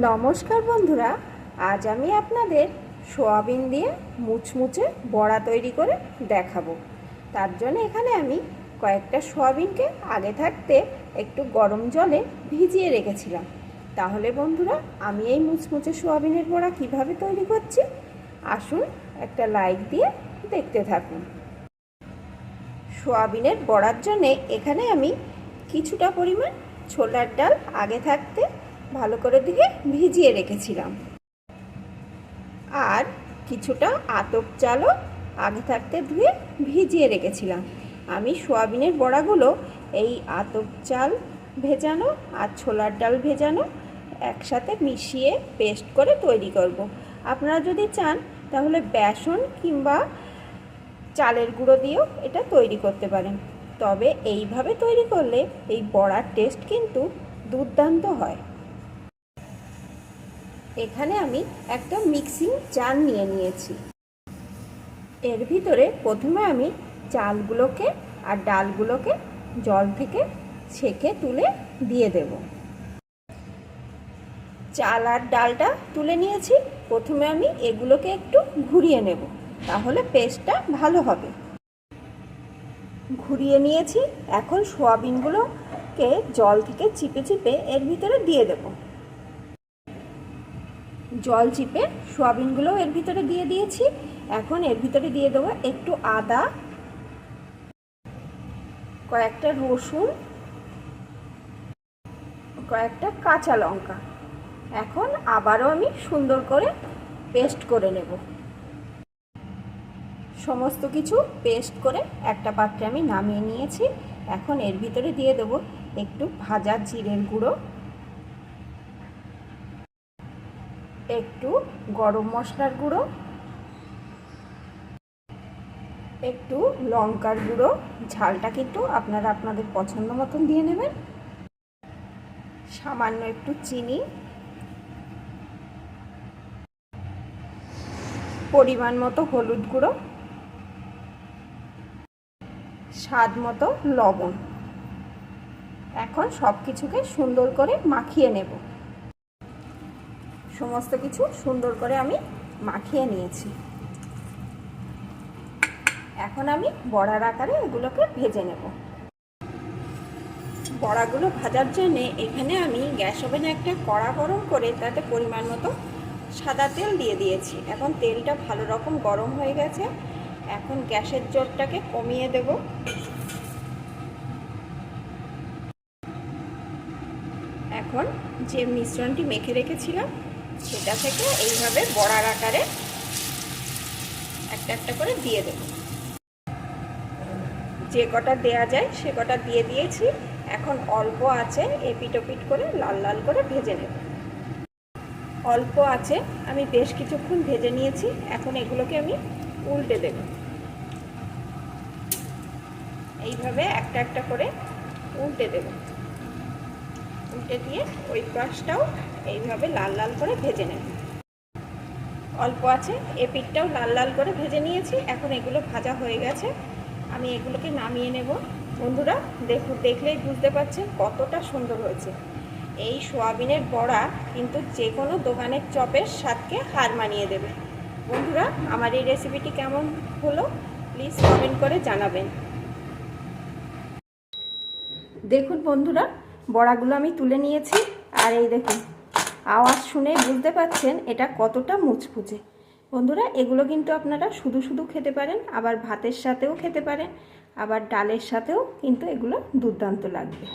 নমস্কার বন্ধুরা, আজ আমি আপনাদের সোয়াবিন দিয়ে মুচমুচে বড়া তৈরি করে দেখাবো। তার জন্য এখানে আমি কয়েকটা সোয়াবিনকে আগে থাকতে একটু গরম জলে ভিজিয়ে রেখেছিলাম। তাহলে বন্ধুরা, আমি এই মুচমুচে সোয়াবিনের বড়া কীভাবে তৈরি করছি, আসুন একটা লাইক দিয়ে দেখতে থাকুন। সোয়াবিনের বড়ার জন্যে এখানে আমি কিছুটা পরিমাণ ছোলার ডাল আগে থাকতে ভালো করে দিয়ে ভিজিয়ে রেখেছিলাম। আর কিছুটা আতপ চালও আগে থাকতে ধুয়ে ভিজিয়ে রেখেছিলাম। আমি সোয়াবিনের বড়াগুলো এই আতপ চাল ভেজানো আর ছোলার ডাল ভেজানো একসাথে মিশিয়ে পেস্ট করে তৈরি করব। আপনারা যদি চান, তাহলে বেসন কিংবা চালের গুঁড়ো দিয়েও এটা তৈরি করতে পারেন। তবে এইভাবে তৈরি করলে এই বড়ার টেস্ট কিন্তু দুর্দান্ত হয়। এখানে আমি একটা মিক্সিং চাল নিয়ে নিয়েছি। এর ভিতরে প্রথমে আমি চালগুলোকে আর ডালগুলোকে জল থেকে ছেঁকে তুলে দিয়ে দেব। চাল আর ডালটা তুলে নিয়েছি। প্রথমে আমি এগুলোকে একটু ঘুরিয়ে নেব, তাহলে পেস্টটা ভালো হবে। ঘুরিয়ে নিয়েছি। এখন সোয়াবিনগুলোকে জল থেকে চিপে চিপে এর ভিতরে দিয়ে দেব। জল চিপে সোয়াবিনগুলো এর ভিতরে দিয়ে দিয়েছি। এখন এর ভিতরে দিয়ে দেবো একটু আদা, কয়েকটা রসুন, কয়েকটা কাঁচা লঙ্কা। এখন আবারও আমি সুন্দর করে পেস্ট করে নেব। সমস্ত কিছু পেস্ট করে একটা পাত্রে আমি নামিয়ে নিয়েছি। এখন এর ভিতরে দিয়ে দেবো একটু ভাজা জিরের গুঁড়ো। একটু গরম মশলার গুঁড়ো, একটু লঙ্কার গুঁড়ো, ঝালটা কিন্তু আপনারা আপনাদের পছন্দ মতন দিয়ে নেবেন। সামান্য একটু চিনি। পরিমাণ মতো হলুদ গুঁড়ো। স্বাদ মতো লবণ। এখন সব কিছুকে সুন্দর করে মাখিয়ে নেব। সমস্ত কিছু সুন্দর করে আমি মাখিয়ে নিয়েছি। এখন আমি বড়ার আকারে এগুলোকে ভেজে নেব। বড়াগুলো ভাজার জন্য এখানে আমি গ্যাস ওভেনে একটা কড়া গরম করে তাতে পরিমাণ মতো সাদা তেল দিয়ে দিয়েছি। এখন তেলটা ভালো রকম গরম হয়ে গেছে। এখন গ্যাসের জোরটাকে কমিয়ে দেব। এখন যে মিশ্রণটি মেখে রেখেছিলাম সেটা থেকে এইভাবে বড়ার আকারে একটা একটা করে দিয়ে দেব। যে কটা দেয়া যায় সে কটা দিয়ে দিয়েছি। এখন অল্প আছে এপিটোপিট করে লাল লাল করে ভেজে নেব। অল্প আছে, আমি বেশ কিছুক্ষণ ভেজে নিয়েছি। এখন এগুলোকে আমি উল্টে দেব। এইভাবে একটা একটা করে উল্টে দেব। উল্টে দিয়ে ওই পাশটাও এইভাবে লাল লাল করে ভেজে নেব। অল্প আছে, এ পিঠটাও লাল লাল করে ভেজে নিয়েছি, এখন এগুলো ভাজা হয়ে গেছে। আমি এগুলোকে নামিয়ে নেব। বন্ধুরা দেখুন দেখলেই বুঝতে পারছেন কতটা সুন্দর হয়েছে। এই সোয়াবিনের বড়া কিন্তু যে কোনো দোকানের চপের স্বাদকে হার মানিয়ে দেবে। বন্ধুরা, আমার এই রেসিপিটি কেমন হলো প্লিজ কমেন্ট করে জানাবেন। দেখুন বন্ধুরা বড়াগুলো আমি তুলে নিয়েছি। আর এই দেখুন, আওয়াজ শুনে বুঝতে পাচ্ছেন এটা কতটা মুচফুচে বন্ধুরা, এগুলো কিন্তু আপনারা শুধু শুধু খেতে পারেন, আবার ভাতের সাথেও খেতে পারেন, আবার ডালের সাথেও কিন্তু এগুলো দুর্দান্ত লাগবে।